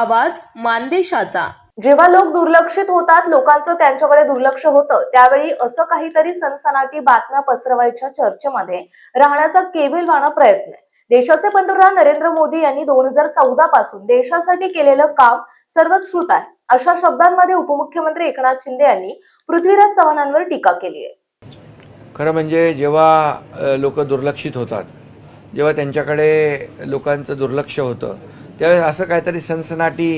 आवाज मानदेशाचा. जेव्हा लोक दुर्लक्षित होतात लोकांचं त्यांच्याकडे दुर्लक्ष होतं त्यावेळी असं काहीतरी सनसनाटी बातम्या पसरवायच्या चर्चेमध्ये राहण्याचा केविलवाणा प्रयत्न आहे. देशाचे पंतप्रधान नरेंद्र मोदी यांनी दोन हजार चौदा पासून देशासाठी केलेलं काम सर्वच श्रुत आहे. अशा शब्दांमध्ये उपमुख्यमंत्री एकनाथ शिंदे यांनी पृथ्वीराज चव्हाणांवर टीका केली आहे. खरं म्हणजे जेव्हा लोक दुर्लक्षित होतात जेव्हा त्यांच्याकडे लोकांचं दुर्लक्ष होतं त्यावेळेस असं काहीतरी सनसनाटी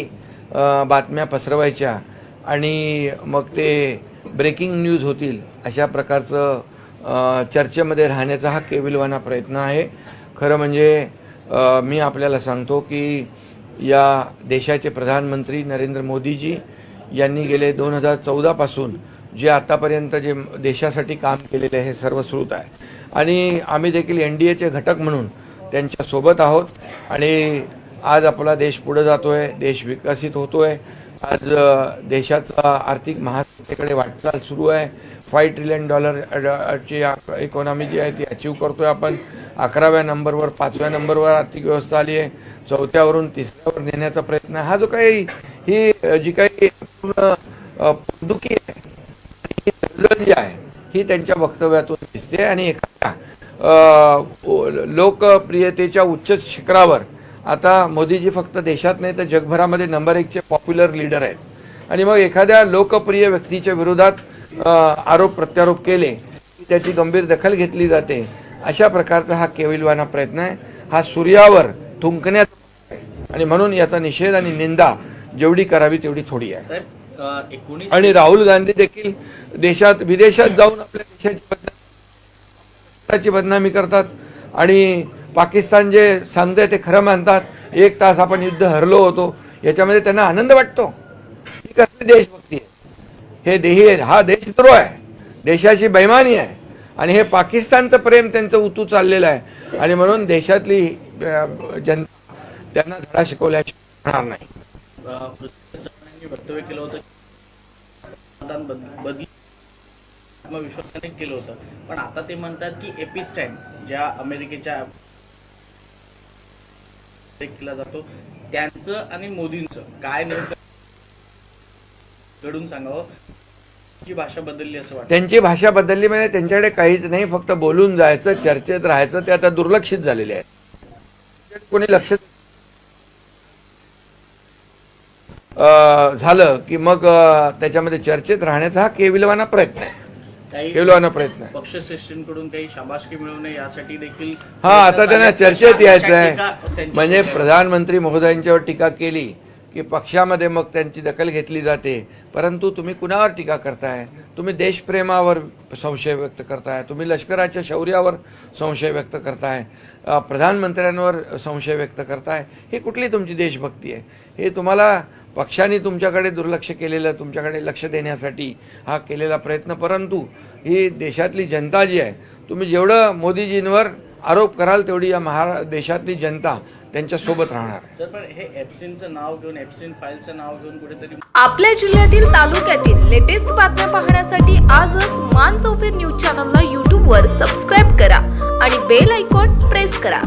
बातम्या पसरवायच्या आणि मग ते ब्रेकिंग न्यूज होतील अशा प्रकारचं चर्चेमध्ये राहण्याचा हा केविलवाना प्रयत्न आहे. खरं म्हणजे मी आपल्याला सांगतो की या देशाचे प्रधानमंत्री नरेंद्र मोदीजी यांनी गेले दोन हजार चौदापासून जे आतापर्यंत जे देशासाठी काम केलेले आहे हे सर्व स्रोत आहे. आणि आम्ही देखील एन डी एचे घटक म्हणून त्यांच्यासोबत आहोत आणि आज आपला देश पुढे आहे देश विकसित होतो आहे आज देशाचा आर्थिक महासत्तेकडे वाटचाल सुरू आहे. फाईव्ह ट्रिलियन डॉलरची इकॉनॉमी जी आहे ती अचीव करतोय आपण. अकराव्या नंबरवर पाचव्या नंबरवर आर्थिक व्यवस्था आली आहे. चौथ्यावरून तिसऱ्यावर नेण्याचा प्रयत्न आहे. हा जो काही ही जी काही पूर्ण आहे जी आहे ही त्यांच्या वक्तव्यातून दिसते. आणि एखाद्या लोकप्रियतेच्या उच्च शिखरावर आता मोदीजी फक्त देशात नाही तर जगभरामध्ये नंबर एकचे पॉप्युलर लीडर आहेत. आणि मग एखाद्या लोकप्रिय व्यक्तीच्या विरोधात आरोप प्रत्यारोप केले की त्याची गंभीर दखल घेतली जाते अशा प्रकारचा हा केविलवाना प्रयत्न आहे. हा सूर्यावर थुंकण्यात. आणि म्हणून याचा निषेध आणि निंदा जेवढी करावी तेवढी थोडी आहे. आणि राहुल गांधी देखील देशात विदेशात जाऊन आपल्या देशाची बदनामी देशाची बदनामी करतात. आणि पाकिस्तान जे सांगते ते खरं मानतात. एक तास आपण युद्ध हरलो होतो. याच्यामध्ये त्यांना आनंद वाटतो. ही कसली देशभक्ती आहे? हे देही हा देशद्रोह आहे. देशाची बैमानी आहे. आणि हे पाकिस्तानचं प्रेम त्यांचं उतू चाललेलं आहे. आणि म्हणून देशातली जनता त्यांना धडा शिकवल्याशिवाय होणार नाही. वक्तव्य केलं होतं. आत्मविश्वासाने केलं होतं. पण आता ते म्हणतात की एपिस्टॅन ज्या अमेरिकेच्या केला जातो. त्यांचं आणि मोदींचं. काय नेमकं घडून सांगावं? भाषा बदलली असं वाटतं. त्यांची भाषा बदलली म्हणजे त्यांच्याकडे काहीच नाही फक्त बोलून जायचं चर्चेत राहायचं ते आता दुर्लक्षित झालेले आहे कोणी लक्ष अं, झालं की मग त्याच्यामध्ये चर्चेत राहण्याचा हा केविलवाना प्रयत्न आहे. काही केविलवाना प्रयत्न आहे. पक्षश्रेष्ठींकडून काही शाबासकी मिळवणे यासाठी देखील हा आता त्यांना चर्चेत यायचं आहे म्हणजे प्रधानमंत्री महोदयांच्यावर टीका केली की पक्षामध्ये मग त्यांची दखल घेतली जाते. परंतु तुम्ही कुणावर टीका करताय? तुम्ही देशप्रेमावर संशय व्यक्त करताय. तुम्ही लष्कराच्या शौर्यावर संशय व्यक्त करताय. प्रधानमंत्र्यांवर संशय व्यक्त करताय. ही कुठली तुमची देशभक्ती आहे? हे तुम्हाला पक्षाने तुमच्याकडे दुर्लक्ष केलेलं तुमच्याकडे लक्ष देण्यासाठी हा केलेला प्रयत्न. परंतु ही देशातली जनता जी आहे तुम्ही जेवढं मोदीजींवर आरोप कराल तेवढी या महारा देशातली जनता त्यांच्यासोबत राहणार आहे. सर पण हे एप्सिनचं नाव घेऊन एप्सिन फाईलचं नाव घेऊन कुठेतरी आपल्या जिल्ह्यातील तालुक्यातील लेटेस्ट बातम्या पाहण्यासाठी आजच मान चौफेर न्यूज चॅनलला यूट्यूबवर सबस्क्राईब करा आणि बेल आयकॉन प्रेस करा.